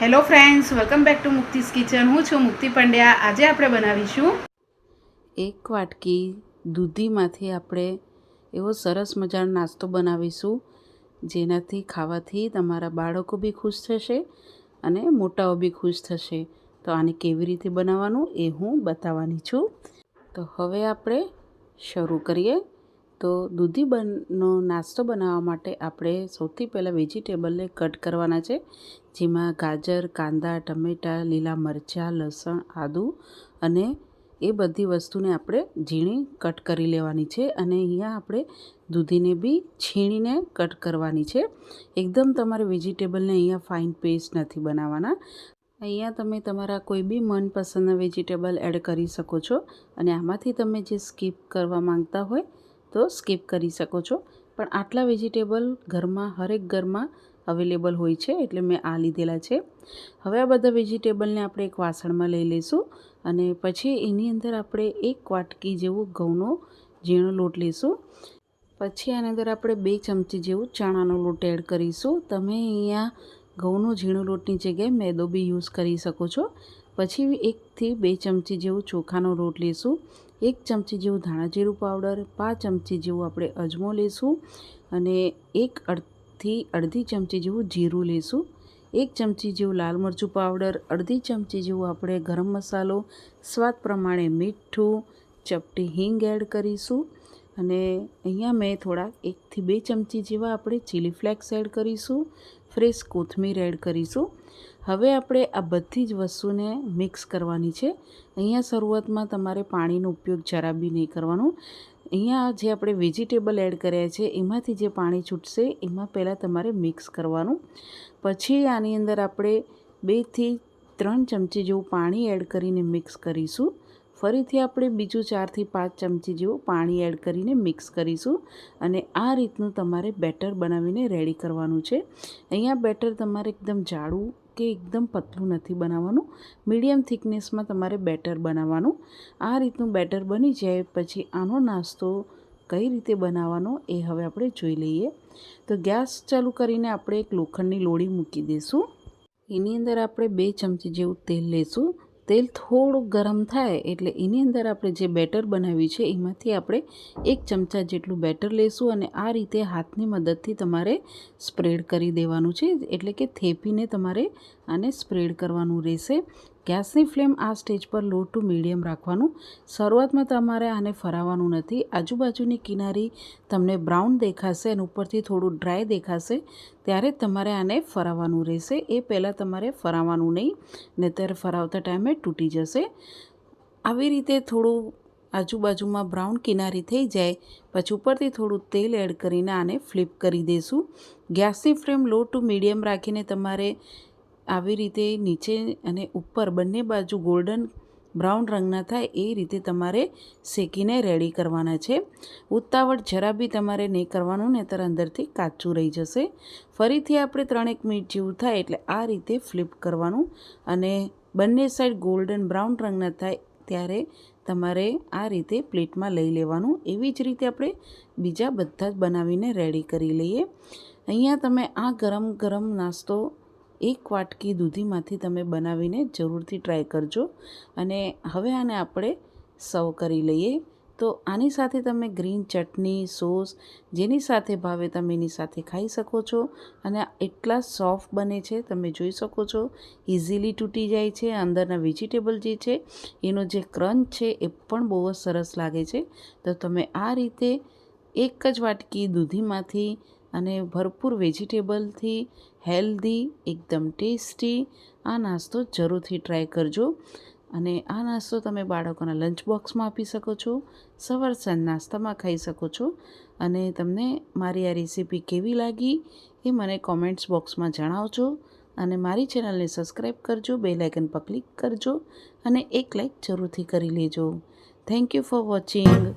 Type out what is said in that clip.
Hello friends welcome back to Mukti's kitchen હું છું મુક્તિ પંડ્યા. આજે આપણે બનાવીશું એક વાટકી દૂધીમાંથી આપણે એવો સરસ મજાનો નાસ્તો બનાવીશું, જેનાથી ખાવાથી તમારા બાળકો બી ખુશ થશે અને મોટાઓ બી ખુશ થશે. તો આને કેવી રીતે બનાવવાનું એ હું બતાવવાની છું. તો હવે આપણે શરૂ કરીએ. તો દૂધી બનનો નાસ્તો બનાવવા માટે આપણે સૌથી પહેલાં વેજીટેબલને કટ કરવાના છે, જેમાં ગાજર, કાંદા, ટમેટાં, લીલા મરચાં, લસણ, આદું અને એ બધી વસ્તુને આપણે ઝીણી કટ કરી લેવાની છે અને અહીંયા આપણે દૂધીને બી છીણીને કટ કરવાની છે. એકદમ તમારે વેજીટેબલને અહીંયા ફાઇન પેસ્ટ નથી બનાવવાના. અહીંયા તમે તમારા કોઈ બી મનપસંદના વેજીટેબલ એડ કરી શકો છો અને આમાંથી તમે જે સ્કીપ કરવા માંગતા હોય તો સ્કીપ કરી શકો છો. પણ આટલા વેજીટેબલ ઘરમાં, હરેક ઘરમાં અવેલેબલ હોય છે એટલે મેં આ લીધેલા છે. હવે આ બધા વેજીટેબલને આપણે એક વાસણમાં લઈ લઈશું અને પછી એની અંદર આપણે એક વાટકી જેવું ઘઉંનો ઝીણો લોટ લઈશું. પછી આની અંદર આપણે બે ચમચી જેવું ચણાનો લોટ એડ કરીશું. તમે અહીંયા ઘઉંનો ઝીણો લોટની જગ્યાએ મેદો બી યુઝ કરી શકો છો. પછી એકથી બે ચમચી જેવું ચોખાનો રોટ લઈશું એક ચમચી જેવું ધાણા જીરું પાવડર, પાંચ ચમચી જેવું આપણે અજમો લઈશું અને એક અડધી અડધી ચમચી જેવું જીરું લઈશું એક ચમચી જેવું લાલ મરચું પાવડર, અડધી ચમચી જેવું આપણે ગરમ મસાલો, સ્વાદ પ્રમાણે મીઠું, ચપટી હિંગ એડ કરીશું. અને અહીંયા મેં થોડાક એકથી બે ચમચી જેવા આપણે ચીલી ફ્લેક્સ એડ કરીશું ફ્રેશ કોથમીર એડ કરીશું. હવે આપણે આ બધી જ વસ્તુને મિક્સ કરવાની છે. અહીંયા શરૂઆતમાં તમારે પાણીનો ઉપયોગ જરા બી નહીં કરવાનો. અહીંયા જે આપણે વેજીટેબલ એડ કર્યા છે, એમાંથી જે પાણી છૂટશે, એમાં પહેલાં તમારે મિક્સ કરવાનું. પછી આની અંદર આપણે બેથી ત્રણ ચમચી જેવું પાણી એડ કરીને મિક્સ કરીશું. ફરીથી આપણે બીજું ચારથી પાંચ ચમચી જેવું પાણી એડ કરીને મિક્સ કરીશું અને આ રીતનું તમારે બેટર બનાવીને રેડી કરવાનું છે. અહીંયા બેટર તમારે એકદમ જાડું કે એકદમ પતલું નથી બનાવવાનું. મીડિયમ થિકનેસમાં તમારે બેટર બનાવવાનું. આ રીતનું બેટર બની જાય પછી આનો નાસ્તો કઈ રીતે બનાવવાનો એ હવે આપણે જોઈ લઈએ. તો ગેસ ચાલુ કરીને આપણે એક લોખંડની લોળી મૂકી દઈશું એની અંદર આપણે બે ચમચી જેવું તેલ લઈશું તેલ થોડું ગરમ થાય એટલે એની અંદર આપણે જે બેટર બનાવ્યું છે, એમાંથી આપણે એક ચમચા જેટલું બેટર લઈશું અને આ રીતે હાથની મદદથી તમારે સ્પ્રેડ કરી દેવાનું છે, એટલે કે થેપીને તમારે આને સ્પ્રેડ કરવાનું રહેશે. ગેસની ફ્લેમ આ સ્ટેજ પર લો ટુ મીડિયમ રાખવાનું. શરૂઆતમાં તમારે આને ફરાવવાનું નથી. આજુબાજુની કિનારી તમને બ્રાઉન દેખાશે અને ઉપરથી થોડું ડ્રાય દેખાશે. ત્યારે તમારે આને ફરાવવાનું રહેશે. એ પહેલાં તમારે ફરાવવાનું નહીં, નહીંતર ફરાવતા ટાઈમે તૂટી જશે. આવી રીતે થોડું આજુબાજુમાં બ્રાઉન કિનારી થઈ જાય, પછી ઉપરથી થોડું તેલ એડ કરીને આને ફ્લિપ કરી દઈશું ગેસની ફ્લેમ લો ટુ મીડિયમ રાખીને તમારે આવી રીતે નીચે અને ઉપર બંને બાજુ ગોલ્ડન બ્રાઉન રંગના થાય એ રીતે તમારે શેકીને રેડી કરવાના છે. ઉતાવળ જરા બી તમારે નહીં કરવાનું ને તર અંદરથી કાચું રહી જશે. ફરીથી આપણે ત્રણેક મિનિટ જેવું થાય એટલે આ રીતે ફ્લિપ કરવાનું અને બંને સાઈડ ગોલ્ડન બ્રાઉન રંગના થાય ત્યારે તમારે આ રીતે પ્લેટમાં લઈ લેવાનું. એવી જ રીતે આપણે બીજા બધા જ બનાવીને રેડી કરી લઈએ. અહીંયા તમે આ ગરમ ગરમ નાસ્તો એક વાટકી દૂધીમાંથી તમે બનાવીને જરૂરથી ટ્રાય કરજો. અને હવે આને આપણે સર્વ કરી લઈએ. તો આની સાથે તમે ગ્રીન ચટણી સોસ જેની સાથે ભાવે તમે એની સાથે ખાઈ શકો છો. અને એટલા સોફ્ટ બને છે, તમે જોઈ શકો છો. ઇઝીલી તૂટી જાય છે, અંદરના વેજીટેબલ જે છે, એનો જે ક્રંચ છે એ પણ બહુ જ સરસ લાગે છે. તો તમે આ રીતે એક જ વાટકી દૂધીમાંથી અને ભરપૂર વેજીટેબલથી હેલ્ધી, એકદમ ટેસ્ટી આ નાસ્તો જરૂરથી ટ્રાય કરજો. અને આ નાસ્તો તમે બાળકોના લંચ બોક્સમાં આપી શકો છો, સવાર સાંજ નાસ્તામાં ખાઈ શકો છો. અને તમને મારી આ રેસીપી કેવી લાગી એ મને કોમેન્ટ્સ બોક્સમાં જણાવજો. અને મારી ચેનલને સબસ્ક્રાઈબ કરજો બે લાઇકન પર ક્લિક કરજો અને એક લાઇક જરૂરથી કરી લેજો. Thank you for watching.